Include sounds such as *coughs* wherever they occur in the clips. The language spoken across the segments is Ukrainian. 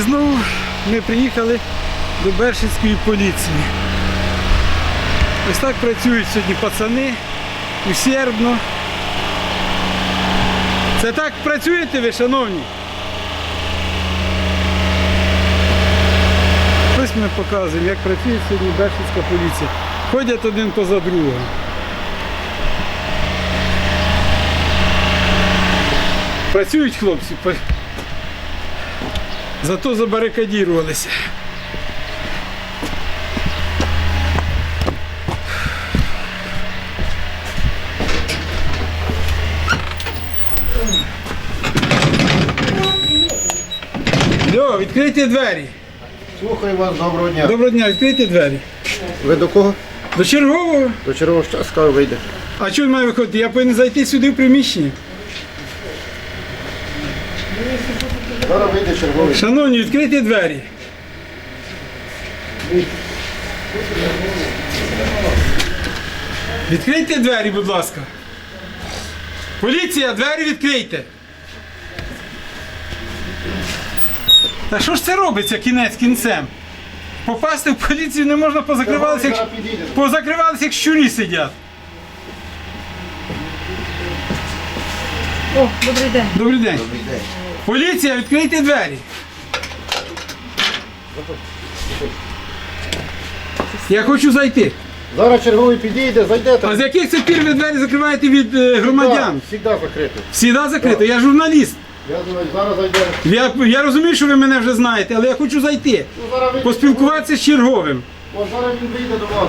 І знову ми приїхали до Бершинської поліції. Ось так працюють сьогодні пацани, усердно. Це так працюєте ви, шановні? Ось ми показуємо, як працює сьогодні Бершинська поліція. Ходять один поза другого. Працюють хлопці, зато забарикадірувалися. Льо, відкрийте двері. Слухаю вас, доброго дня. Доброго дня, відкрийте двері. Ви до кого? До чергового. До червоного час кава вийде. А чого має виходити? Я повинен зайти сюди в приміщення. Зараз вийде черговий. Шановні, відкрийте двері. Відкрийте двері, будь ласка. Поліція, двері відкрийте. Та що ж це робиться кінець кінцем? Попасти в поліцію не можна, позакривалися, як, позакривалися, як щурі сидять. О, добрий день. Добрий день. Поліція, відкрийте двері. Я хочу зайти. Зараз черговий підійде, зайдете. А з яких це пір ви двері закриваєте від е, громадян? Завжди закрито. Всіда закрито. Я журналіст. Я думаю, зараз зайде. Я, я розумію, що ви мене вже знаєте, але я хочу зайти. Ну, зараз вийде Поспілкуватися з черговим. О, зараз він вийде до вас.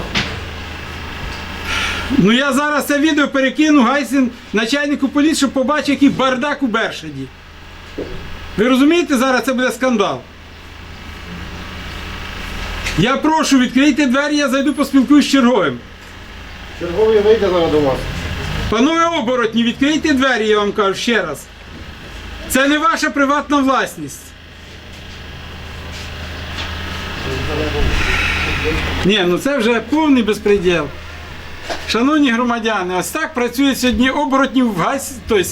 Ну я зараз це відео перекину Гайсин начальнику поліції, щоб побачив, який бардак у Бершаді. Ви розумієте, зараз це буде скандал. Я прошу, відкрийте двері, я зайду поспілкуюсь з черговим. Черговий вийде зараз до вас. Панове оборотні, відкрийте двері, я вам кажу ще раз. Це не ваша приватна власність. Ні, ну це вже повний безпреділ. Шановні громадяни, ось так працює сьогодні оборотні в Гайс... тобто,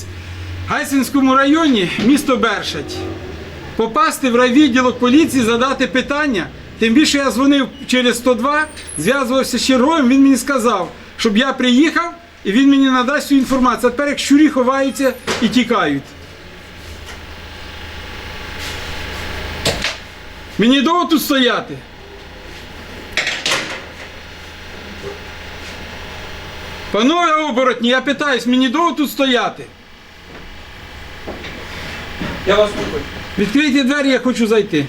Гайсинському районі, місто Бершать. Попасти в райвідділок поліції, задати питання. Тим більше я дзвонив через 102, зв'язувався з черговим, він мені сказав, щоб я приїхав і він мені надасть всю інформацію. А тепер як щурі ховаються і тікають. Мені довго тут стояти? Панове оборотні, я питаюсь, мені довго тут стояти? Я вас слухаю. Відкрийте двері, я хочу зайти.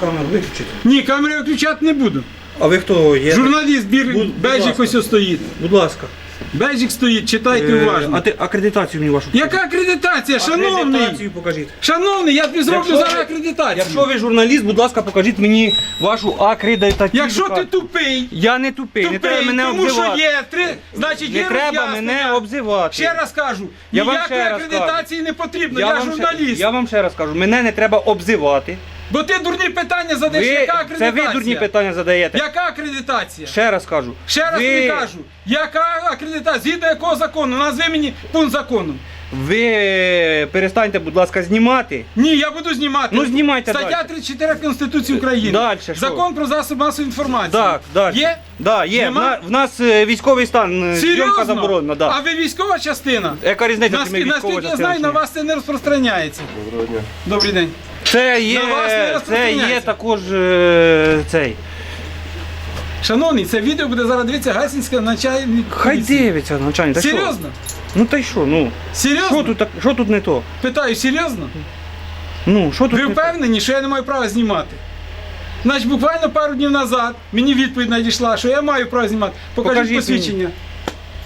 Камеру виключити. Ні, камери виключати не буду. А ви хто є? Журналіст бір... Будь- будь Бежик ласка. ось ось стоїть. Будь ласка. Бежик стоїть, читайте Е, уважно. А ти акредитацію мені вашу. Яка акредитація, шановний? Акредитацію покажіть. Шановний, я тобі зроблю Якщо зараз ви- акредитацію. Якщо ви журналіст, будь ласка, покажіть мені вашу акредитацію. Якщо ти тупий, Я не тупий, не треба тупий, мене тому що обзивати. є три, значить Не є треба роз'яснення. мене обзивати. Ще раз кажу, Я вам ніякої ще раз акредитації не потрібно, я, вам ще, журналіст. я вам ще раз кажу, мене не треба обзивати. Бо ти дурні питання задаєш, Ви, яка це акредитація? ви дурні питання задаєте. Яка акредитація? Ще раз кажу. Ще раз ви, тобі кажу, яка акредитація? Згідно якого закону? Назви мені пункт закону. Ви перестаньте, будь ласка, знімати. Ні, я буду знімати. Ну, знімайте Стаття дальше. 34 Конституції України. Дальше що? Закон про засоби масової інформації. Так, далі. Є? Да, є. В, Нема? на- в нас е, військовий стан, е, зйомка Серйозно? заборонена. Да. А ви військова частина? Яка різниця, Нас- чи ми військова Наскільки я частина знаю, чи на ні? вас це не розпространяється. Доброго дня. Добрий день. Це є, На вас не це є розпространяється. також е, цей. Шановний, це відео буде зараз дивитися Гасінська начальник. Хай поліції. дивиться, начальник. Та що? Серйозно? Ну та й що, ну. Серйозно? Що тут, так- що тут не то? Питаю, серйозно? Ну, що тут Ви не то? впевнені, що я не маю права знімати? Значить, буквально пару днів назад мені відповідь надійшла, що я маю право знімати. Покажіть, Покажіть посвідчення.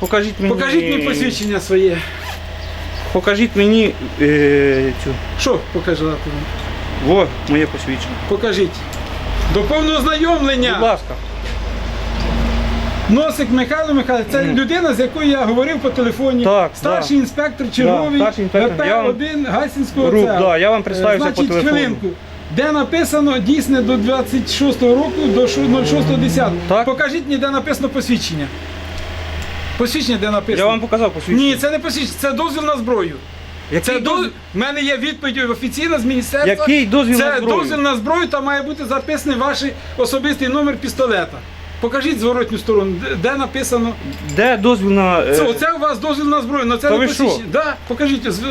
Покажіть мені. Покажіть мені посвідчення своє. Покажіть мені е, цю. Що вам? Во, моє посвідчення. Покажіть. До повного Будь ласка. Носик Михайло Михайлович, це людина, з якою я говорив по телефоні. Так, старший інспектор черговий старший інспектор. Я вам- ВП-1 Гайсинського Груп, да, я вам представився по Значить, телефону. хвилинку. Де написано дійсне до 26 року, до 06.10. Так. Покажіть мені, де написано посвідчення. Посвідчення, де написано. Я вам показав посвідчення. Ні, це не посвідчення, це дозвіл на зброю. Який Це дозвіл? дозвіл. В мене є відповідь офіційна з міністерства. Який дозвіл Це на зброю? дозвіл на зброю, там має бути записаний ваш особистий номер пістолета. Покажіть зворотню сторону, де- де написано. Де дозвіл на. е, Це, оце у вас дозвіл на зброю, але це Та не ви що? посвідчення. Да, покажіть. з-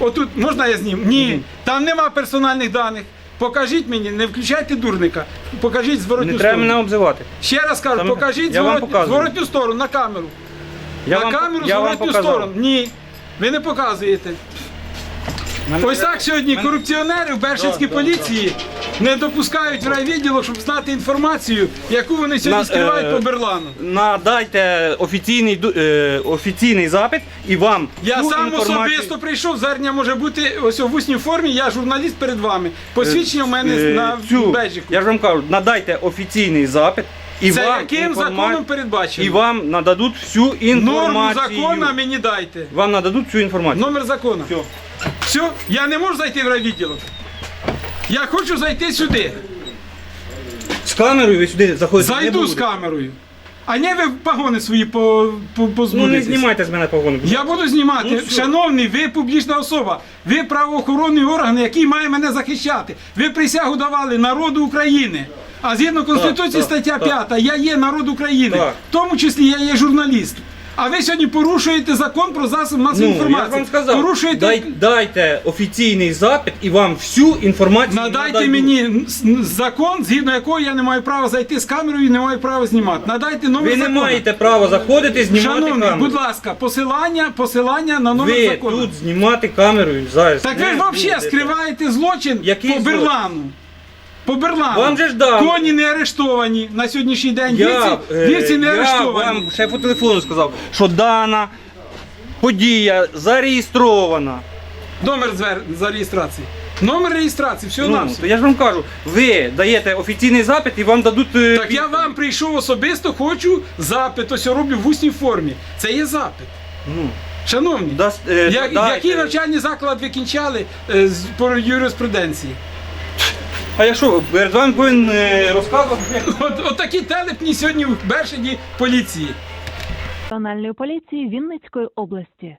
Отут можна я знім? Ні, там нема персональних даних. Покажіть мені, не включайте дурника. Покажіть зворотню Не треба сторону. мене обзивати. Ще раз кажу, Там- покажіть я вам зворотню, показую. зворотню сторону на камеру. Я на вам, камеру я вам зворотню показав. сторону. Ні. Ви не показуєте. Ось так сьогодні корупціонери в Бершинській поліції не допускають в райвідділок, щоб знати інформацію, яку вони сьогодні скривають е, по Берлану. Надайте офіційний, ду- е, офіційний запит і вам. Я всю сам інформацію- особисто прийшов, звернення може бути ось у усній формі, я журналіст перед вами. Посвідчення в мене Е, на цю, беджику. Я ж вам кажу, надайте офіційний запит і Це вам яким інформа- законом передбачено? І вам нададуть всю Норму інформацію. закону мені дайте. Вам нададуть всю інформацію. Номер закону. Все. Все, я не можу зайти в райвідділок. Я хочу зайти сюди. З камерою ви сюди заходите. не Зайду з будете. камерою. А не ви погони свої по, по, Ну не позбудетесь. знімайте з мене погони. Я буду знімати. Ну, все. Шановний, ви публічна особа, ви правоохоронний орган, який має мене захищати. Ви присягу давали народу України. А згідно Конституції стаття так. 5, я є народ України. Так. В тому числі я є журналіст. А ви сьогодні порушуєте закон про засіб масової Ну, я інформації. ж вам сказав, порушуєте. дай, дайте офіційний запит і вам всю інформацію Надайте нададуть. мені с- н- закон, згідно якого я не маю права зайти з камерою і не маю права знімати. Надайте номер Ви не закону. маєте права заходити, знімати Шановний, камеру. будь ласка, посилання, посилання на номер ви закону. тут знімати камерою зараз. Так не ви ж взагалі будете. скриваєте злочин Який по злочин? Берлану. По Берлану. Вам же ж дали. Коні не арештовані на сьогоднішній день. Я, вівці, е, вівці не я арештовані. вам ще по телефону сказав, що дана подія зареєстрована. Номер звер... за реєстрації. Номер реєстрації, все Ну, все. то я ж вам кажу, ви даєте офіційний запит і вам дадуть. е, Так я вам прийшов особисто, хочу запит, ось я роблю в усній формі. Це є запит. Ну, Шановні, дасть, е, я, дайте. який навчальний заклад ви кінчали е, з- по юриспруденції? А я що, перед вами повинен е, розказувати? От, от такі телепні сьогодні в Бершині поліції. Національної поліції Вінницької області.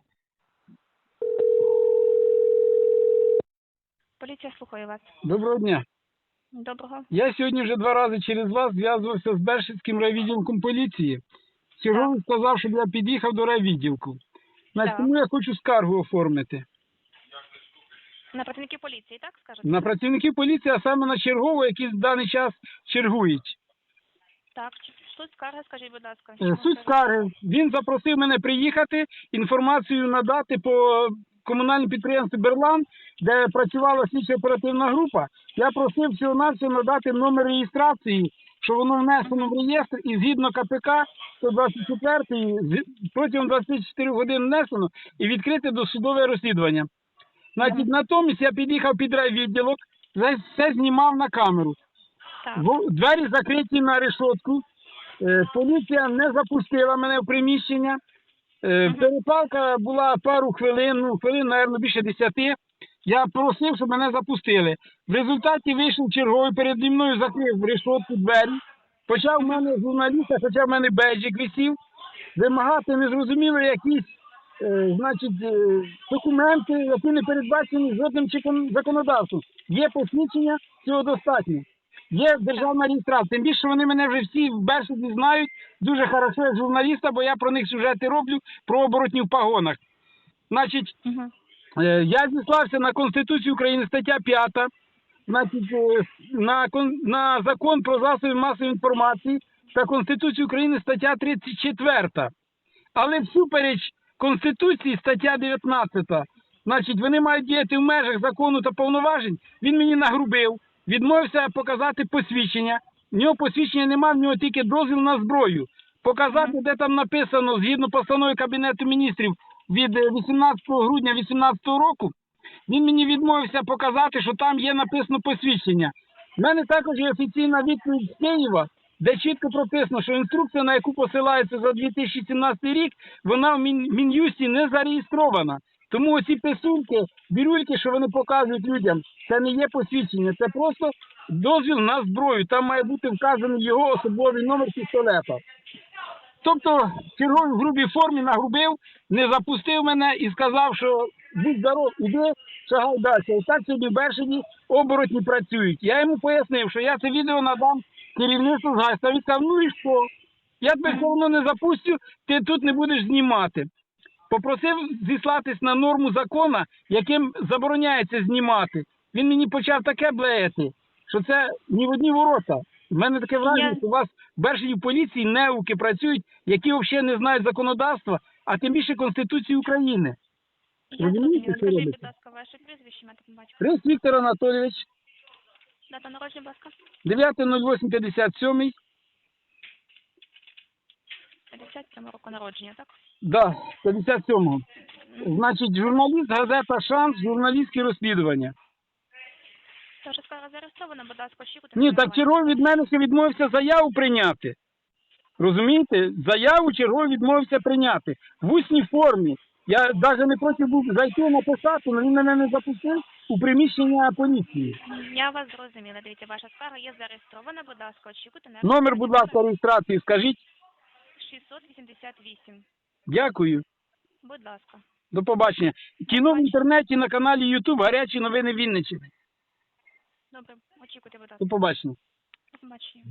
Поліція слухає вас. Доброго дня. Доброго. Я сьогодні вже два рази через вас зв'язувався з Бершицьким райвідділком поліції. Черговий сказав, щоб я під'їхав до райвідділку. Значить, Так. тому я хочу скаргу оформити. На працівників поліції, так скажете? На працівників поліції, а саме на чергового, які в даний час чергують. Так. Суть скарги, скажіть, будь ласка. Е, Суть скарги. Він запросив мене приїхати, інформацію надати по комунальному підприємству Берлан, де працювала слідча оперативна група. Я просив всього навсього надати номер реєстрації, що воно внесено в реєстр, і згідно КПК 124 з- протягом 24 годин внесено і відкрити досудове розслідування. Значить, натомість я під'їхав під райвідділок, все- знімав на камеру. Так. Двері закриті на решетку. Е, Поліція не запустила мене в приміщення. Е, Перепалка була пару хвилин, ну хвилин, мабуть, більше десяти. Я просив, щоб мене запустили. В результаті вийшов черговий переді мною, закрив решетку двері. Почав в мене журналіста, хоча в мене бейджик висів, вимагати незрозуміло якісь значить, е, документи, які не передбачені жодним законодавством. Є посвідчення, цього достатньо. Є державна реєстрація. Тим більше вони мене вже всі в Бершині знають дуже хорошо як журналіста, бо я про них сюжети роблю про оборотні в пагонах. Значить, Угу. Е, Я зіслався на Конституцію України, стаття 5, значить, е, на, на закон про засоби масової інформації та Конституцію України стаття 34. Але всупереч Конституції стаття 19. Значить, вони мають діяти в межах закону та повноважень. Він мені нагрубив, відмовився показати посвідчення. В нього посвідчення немає, в нього тільки дозвіл на зброю. Показати, де там написано, згідно постанови Кабінету міністрів від е, 18 грудня 2018 року, він мені відмовився показати, що там є написано посвідчення. У мене також є офіційна відповідь з Києва, де чітко прописано, що інструкція, на яку посилається за 2017 рік, вона в Мін- Мін'юсті не зареєстрована. Тому оці писульки, бірюльки, що вони показують людям, це не є посвідчення, це просто дозвіл на зброю. Там має бути вказаний його особовий номер пістолета. Тобто черговий в грубій формі нагрубив, не запустив мене і сказав, що будь здоров, іди, шагай далі. І так собі Бершині оборотні працюють. Я йому пояснив, що я це відео надам керівництву з Гайста. Він сказав, ну і що? Я тебе все одно не запустю, ти тут не будеш знімати. Попросив зіслатись на норму закона, яким забороняється знімати. Він мені почав таке блеяти, що це ні в одні ворота. У мене таке враження, що у вас в в поліції неуки працюють, які взагалі не знають законодавства, а тим більше Конституції України. Я Розумієте, що робиться? Віктор Анатолійович, Дата народження, будь ласка. 9.08.57, 57 року народження, так? да, 57-го. Значить, журналіст, газета «Шанс», журналістське розслідування. Це вже скоро зареєстровано, будь ласка, очікуйте. Ні, так черговий від мене ще відмовився заяву прийняти. Розумієте? Заяву черговий відмовився прийняти. В усній формі. Я навіть не проти був зайти написати, але він мене не запустив у приміщення поліції. Я вас зрозуміла. Дивіться, ваша скарга є зареєстрована, будь ласка, очікуйте на Номер, будь ласка, реєстрації скажіть. 688. Дякую. Будь ласка. До побачення. Кіно в інтернеті на каналі YouTube Гарячі новини Вінниччини. Добре, очікуйте, будь ласка. До побачення. До побачення.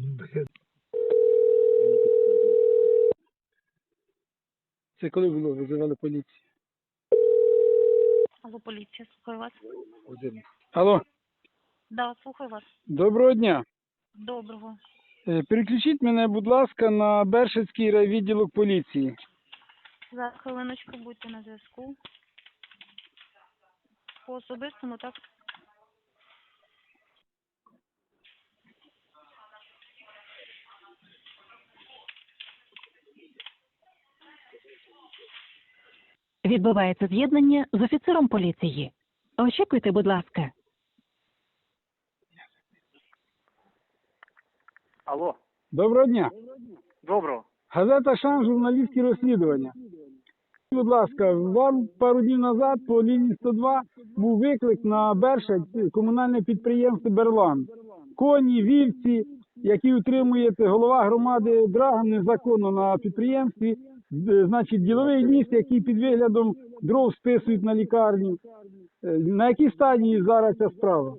Це коли було? Визивали поліцію. Алло, поліція, слухаю вас. Алло, Да, слухаю вас. доброго дня. Доброго. Е, Переключіть мене, будь ласка, на Бершицький райвідділок поліції. За хвилиночку будьте на зв'язку. По особистому, так? Відбувається з'єднання з офіцером поліції. Очікуйте, будь ласка. Алло, Доброго дня. доброго. Газета «Шанс» журналістські розслідування. Будь ласка, вам пару днів назад по лінії 102 був виклик на Бершадь комунальне підприємство Берлан. Коні, вівці, які утримує голова громади Драган незаконно на підприємстві, значить, діловий ліс, який під виглядом дров списують на лікарню. Е, На якій стадії зараз ця справа?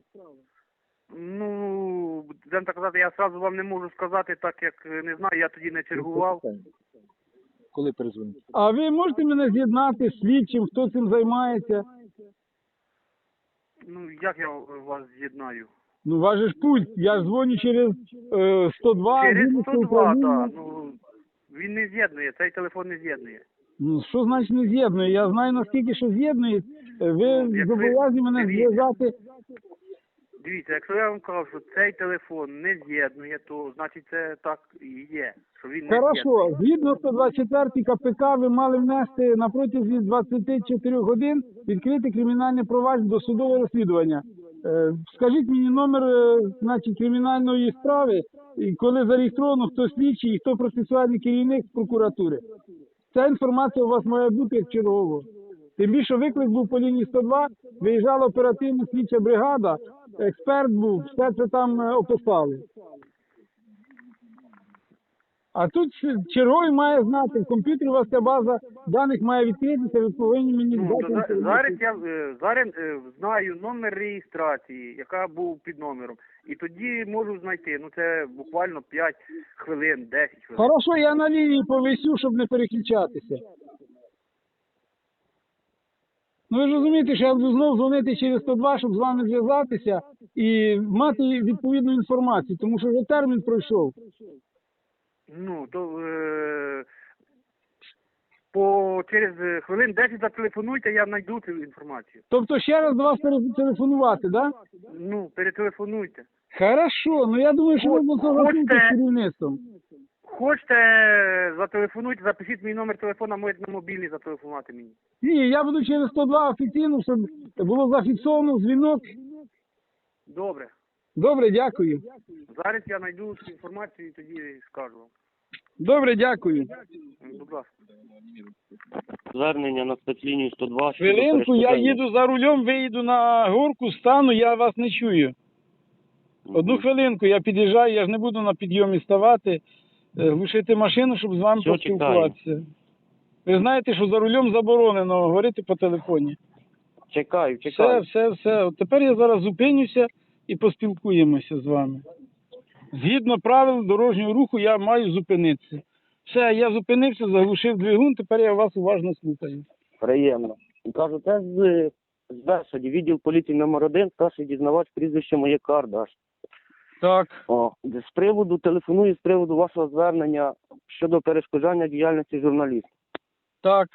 Ну, будемо так казати, я одразу вам не можу сказати, так як е, не знаю, я тоді не чергував. Коли перезвонити? А ви можете мене з'єднати з слідчим, хто цим займається? Ну, як я вас з'єднаю? Ну, ваш же ж пульт, я ж дзвоню через е, 102, Через Вінницьке 102, так. Ну, він не з'єднує, цей телефон не з'єднує. Ну, що значить не з'єднує? Я знаю наскільки, що з'єднує. Ви Ну, як ви- зобов'язані мене дивіться. зв'язати. Дивіться, якщо я вам кажу, що цей телефон не з'єднує, то значить це так і є, що він не Хорошо, з'єднує. згідно 124 КПК ви мали внести на протязі 24 годин відкрити кримінальне провадження до судового розслідування. Е, Скажіть мені номер е, значить, кримінальної справи, коли зареєстровано, хто слідчий і хто процесуальний керівник з прокуратури. Ця інформація у вас має бути як чергово. Тим більше виклик був по лінії 102, виїжджала оперативна слідча бригада, експерт був, все це там е, описали. А тут черговий має знати, в комп'ютері у вас ця база даних має відкритися, ви повинні мені Ну, дати. за- інформацію. зараз я е, зараз е, знаю номер реєстрації, яка був під номером, і тоді можу знайти. Ну це буквально 5 хвилин, 10 хвилин. Хорошо, я на лінії повисю, щоб не переключатися. Ну ви ж розумієте, що я буду знову дзвонити через 102, щоб з вами зв'язатися і мати відповідну інформацію, тому що вже термін пройшов. Ну, то е, по через хвилин 10 зателефонуйте, я знайду цю інформацію. Тобто ще раз до вас перетелефонувати, да? Ну, перетелефонуйте. Хорошо, ну я думаю, що Хоч- можна согласитися хочете- з керівництвом. Хочете, зателефонуйте, запишіть мій номер телефона, можете на мобільний зателефонувати мені. Ні, я буду через 102 офіційно, щоб було зафіксовано дзвінок. Добре. Добре, дякую. Зараз я знайду цю інформацію і тоді скажу вам. Добре, дякую. Будь ласка. Звернення на спецлінію 102. щодо Хвилинку, я перешкоджання. їду за рулем, виїду на горку, стану, я вас не чую. Одну хвилинку, я під'їжджаю, я ж не буду на підйомі ставати, е, глушити машину, щоб з вами Все, поспілкуватися. Ви знаєте, що за рулем заборонено говорити по телефоні. Чекаю, Все, чекаю. все, все. От тепер я зараз зупинюся і поспілкуємося з вами. Згідно правил дорожнього руху, я маю зупинитися. Все, я зупинився, заглушив двигун, тепер я вас уважно слухаю. Приємно. Кажу, це з, з Бершаді, відділ поліції номер 1 старший дізнавач, прізвище моє Кардаш. Так, О, з приводу, телефоную з приводу вашого звернення щодо перешкоджання діяльності журналіста. так.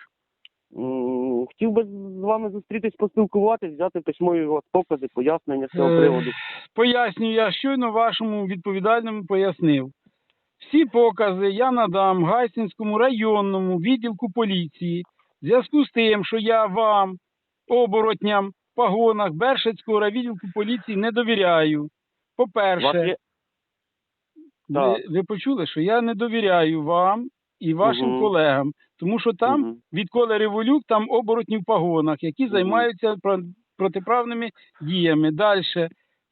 Хотів би з вами зустрітись, поспілкуватись, взяти письмові у вас покази, пояснення з цього Е, приводу. Пояснюю, я щойно вашому відповідальному пояснив. Всі покази я надам Гайсинському районному відділку поліції в зв'язку з тим, що я вам, оборотням, в погонах Бершацького відділку поліції не довіряю. По-перше, є... ви, ви почули, що я не довіряю вам і вашим Мгм. колегам, тому що там Мгм. відколи революк, там оборотні в погонах, які Мгм. займаються протиправними діями. Далі.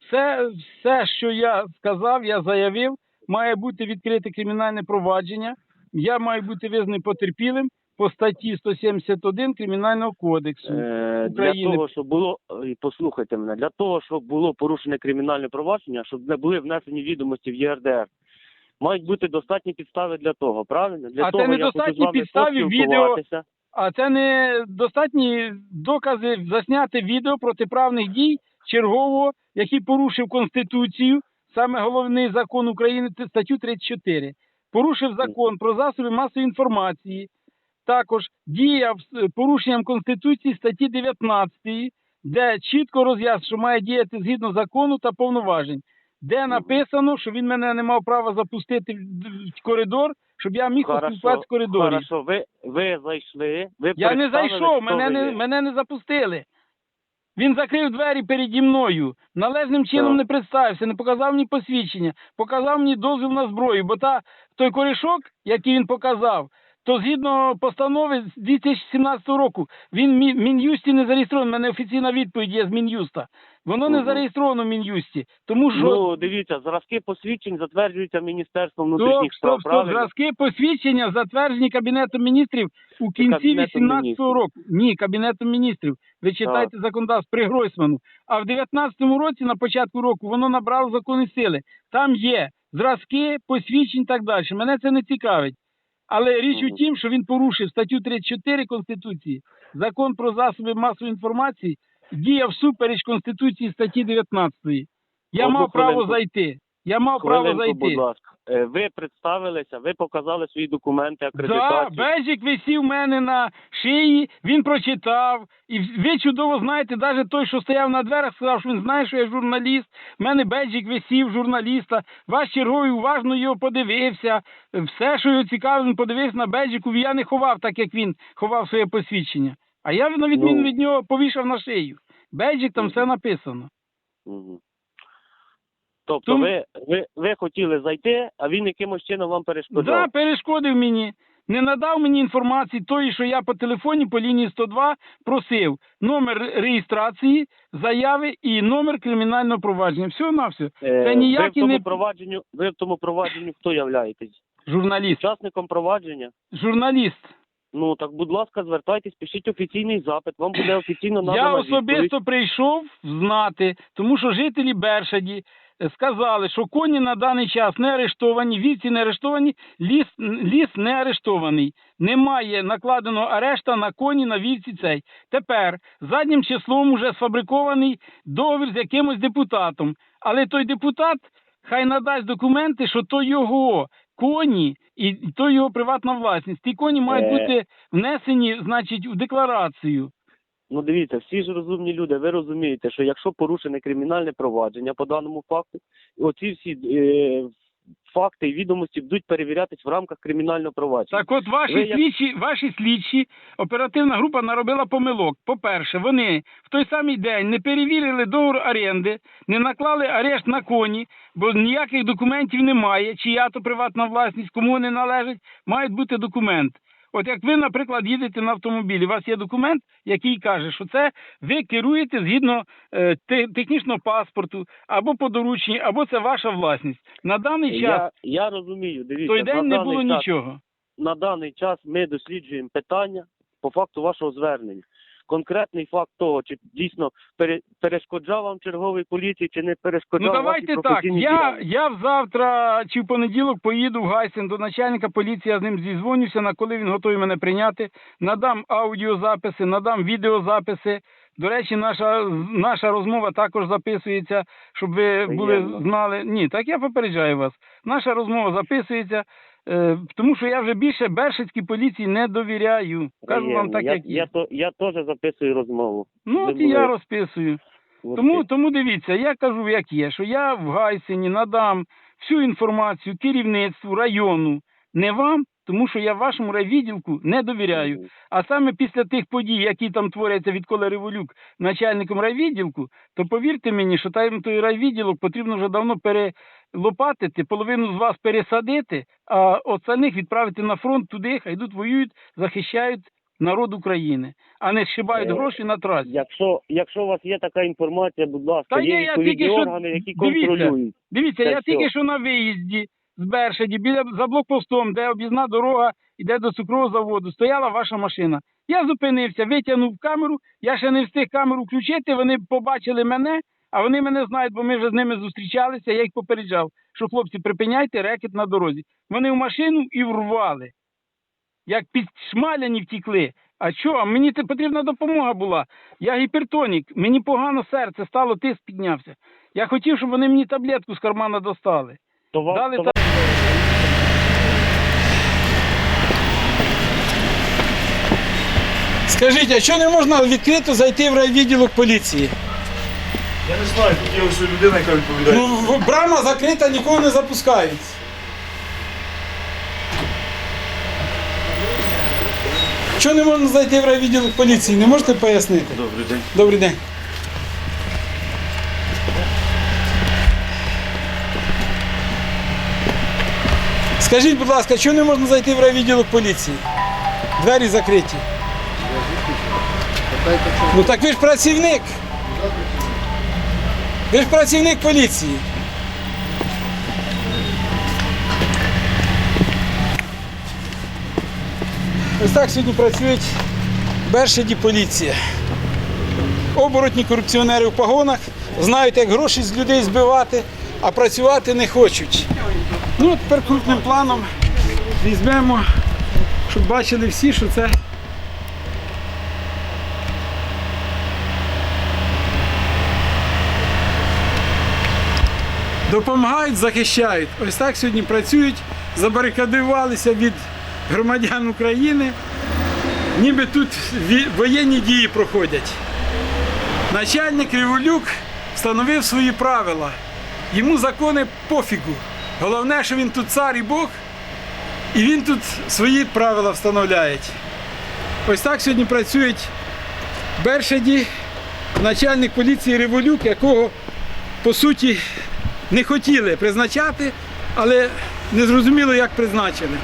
Все, все, що я сказав, я заявив, має бути відкрите кримінальне провадження. Я маю бути визнаний потерпілим по статті 171 Кримінального кодексу. Е, Для того, щоб було, е, послухайте мене, для того, щоб було порушене кримінальне провадження, щоб не були внесені відомості в ЄРДР, мають бути достатні підстави для того, правильно? Для А того це я хочу недостатні підстави відео- А це не достатні докази засняти відео протиправних дій чергового, який порушив Конституцію, саме головний закон України, це статтю 34. Порушив закон про засоби масової інформації. Також діяв з порушенням Конституції статті 19, де чітко роз'яснено, що має діяти згідно закону та повноважень, де написано, що він мене не мав права запустити в коридор, щоб я міг поспілкуватися в коридорі. Хорошо, ви, ви зайшли, ви Я не зайшов, мене не, мене не запустили. Він закрив двері переді мною, належним чином Так. не представився, не показав мені посвідчення, показав мені дозвіл на зброю, бо та, той корішок, який він показав, то згідно постанови з 2017 року, він в Мін'юсті не зареєстрований. У мене офіційна відповідь є з Мін'юста. Воно не зареєстровано в Мін'юсті. Тому що Ну, дивіться, зразки посвідчень затверджуються Міністерством внутрішніх справ, стоп, стоп. правильно? Зразки посвідчення затверджені Кабінетом міністрів у кінці Кабінетом 18-го Міністрів. року. Ні, Кабінетом міністрів. Ви читайте законодавство при Гройсману. А в 19-му році, на початку року, воно набрало законні сили. Там є зразки, посвідчень і так далі. Мене це не цікавить. Але річ у Мгм. тім, що він порушив статтю 34 Конституції, закон про засоби масової інформації, діяв всупереч Конституції статті 19. Я Одну мав право хвилинку. зайти. Я мав право Хвилинку, зайти. будь ласка. Е, Ви представилися, ви показали свої документи, Да, акредитацію. бежик висів в мене на шиї, він прочитав. І ви чудово знаєте, навіть той, що стояв на дверях, сказав, що він знає, що я журналіст. В мене беджик висів журналіста. Ваш черговий уважно його подивився. Все, що його цікавило, він подивився на беджику. Я не ховав, так як він ховав своє посвідчення. А я, на відміну Ну. від нього, повішав на шию. Беджик там все написано. Мгм. Тобто Тому- ви, ви, ви хотіли зайти, а він якимось чином вам перешкоджав. Да, перешкодив мені. Не надав мені інформації тої, що я по телефоні по лінії 102 просив номер реєстрації, заяви і номер кримінального провадження. Все на все. Е, Це ви в ніякі тому не провадженню, ви в тому провадженню хто являєтесь? журналіст. Учасником провадження? Журналіст. Ну так, будь ласка, звертайтесь, пишіть офіційний запит. Вам буде *coughs* офіційно надана Я відповідь. особисто прийшов знати, тому що жителі Бершаді е, сказали, що коні на даний час не арештовані, вівці не арештовані, ліс, ліс не арештований. Немає накладеного арешта на коні на вівці цей. Тепер заднім числом уже сфабрикований договір з якимось депутатом. Але той депутат хай надасть документи, що то його коні і то його приватна власність. Ті коні мають Е. бути внесені, значить, у декларацію. Ну дивіться, всі ж розумні люди, ви розумієте, що якщо порушене кримінальне провадження по даному факту, оці всі е, факти і відомості будуть перевірятись в рамках кримінального провадження. Так от ваші Ви як- слідчі, ваші слідчі, оперативна група наробила помилок. По-перше, вони в той самий день не перевірили договор оренди, не наклали арешт на коні, бо ніяких документів немає, чия то приватна власність, кому вони належать, мають бути документ. От як ви, наприклад, їдете на автомобілі, у вас є документ, який каже, що це ви керуєте згідно е, технічного паспорту, або по дорученні, або це ваша власність. На даний час, Я, я розумію, дивіться, той день не було час, нічого. на даний час ми досліджуємо питання по факту вашого звернення. Конкретний факт того, чи дійсно пере- перешкоджав вам черговий поліції, чи не перешкоджав Ну давайте так. Я, я завтра чи в понеділок поїду в Гайсен до начальника поліції, я з ним зізвонюся, на коли він готовий мене прийняти. Надам аудіозаписи, надам відеозаписи. До речі, наша, наша розмова також записується, щоб ви були знали. Ні, так я попереджаю вас. Наша розмова записується, е, тому що я вже більше Бершицькій поліції не довіряю. Кажу вам так, я, як я, то, я теж записую розмову. Ну от і я розписую. Тому, тому дивіться, я кажу, як є, що я в Гайсині надам всю інформацію керівництву району, не вам, тому що я вашому райвідділку не довіряю. А саме після тих подій, які там творяться відколи Революк начальником райвідділку, то повірте мені, що там той райвідділок потрібно вже давно перелопатити, половину з вас пересадити, а остальних відправити на фронт туди, хай йдуть воюють, захищають народ України, а не сшибають Е, гроші на трасі. Якщо, якщо у вас є така інформація, будь ласка, Та є є, я відповідні тільки що- органи, які дивіться, контролюють. Дивіться, Це я що? тільки що на виїзді з Бершаді, біля за блокпостом, де об'їзна дорога йде до цукрового заводу, стояла ваша машина. Я зупинився, витягнув камеру, я ще не встиг камеру включити, вони побачили мене, а вони мене знають, бо ми вже з ними зустрічалися, я їх попереджав, що хлопці, припиняйте рекет на дорозі. Вони в машину і врвали. Як підшмаляні втікли. А що? Мені це потрібна допомога була. Я гіпертонік, мені погано серце стало, тиск піднявся. Я хотів, щоб вони мені таблетку з кармана достали. То Дали то Скажіть, а що не можна відкрито зайти в райвідділок поліції? Я не знаю, тут є ось людина, яка відповідає. Ну, в- брама закрита, нікого не запускають. Що не можна зайти в райвідділок поліції? Не можете пояснити? Добрий день. Добрий день. Скажіть, будь ласка, чого не можна зайти в райвідділок поліції? Двері закриті. Ну так ви ж працівник. Ви ж працівник поліції. Ось так сьогодні працюють Бершаді поліція. Оборотні корупціонери в погонах знають, як гроші з людей збивати, а працювати не хочуть. Ну, тепер крупним планом візьмемо, щоб бачили всі, що це. Допомагають, захищають. Ось так сьогодні працюють, забарикадувалися від громадян України, ніби тут воєнні дії проходять. Начальник Революк встановив свої правила. Йому закони пофігу. Головне, що він тут цар і Бог, і він тут свої правила встановляє. Ось так сьогодні працюють Бершаді начальник поліції Революк, якого по суті не хотіли призначати, але не зрозуміло, як призначили.